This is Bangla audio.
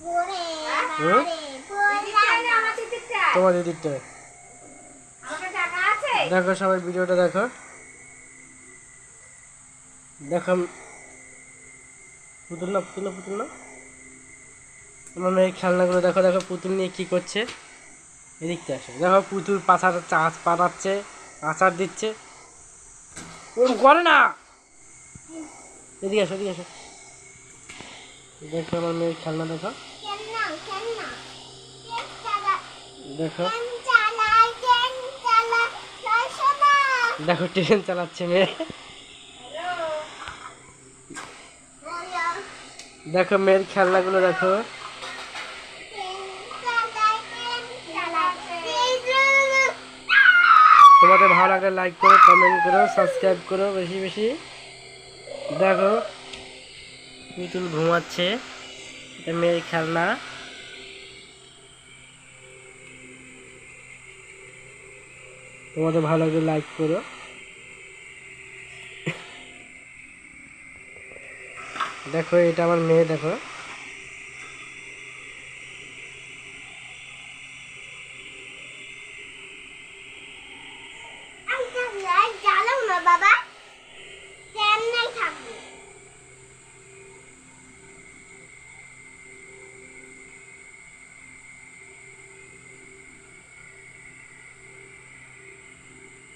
আমার তোমার আছে? দেখো সবাই ভিডিওটা দেখো। দেখো পুতুল না পুতুল না পুতুল না আমার মেয়ের খেলনাগুলো দেখো দেখো পুতুল নিয়ে কি করছে। এদিকতে আসে। দেখো পুতুল পাছার চাষ পাঠাচ্ছে আচার দিচ্ছে। ওরম করে না! এদিকে আসো এদিকে আসো। দেখো আমার মেয়ের খেলনা দেখো। দেখো। দেখো, ট্রেন চালাচ্ছে মেয়ে। দেখো মেয়ের খেলনাগুলো দেখো। তোমাদের ভালো লাগলে লাইক করো কমেন্ট করো সাবস্ক্রাইব করো বেশি বেশি। দেখো, পুতুল ঘুমাচ্ছে। এটা মেয়ের খেলনা। তোমাদের ভালো লাগলে লাইক করো। দেখো এটা আমার মেয়ে দেখো।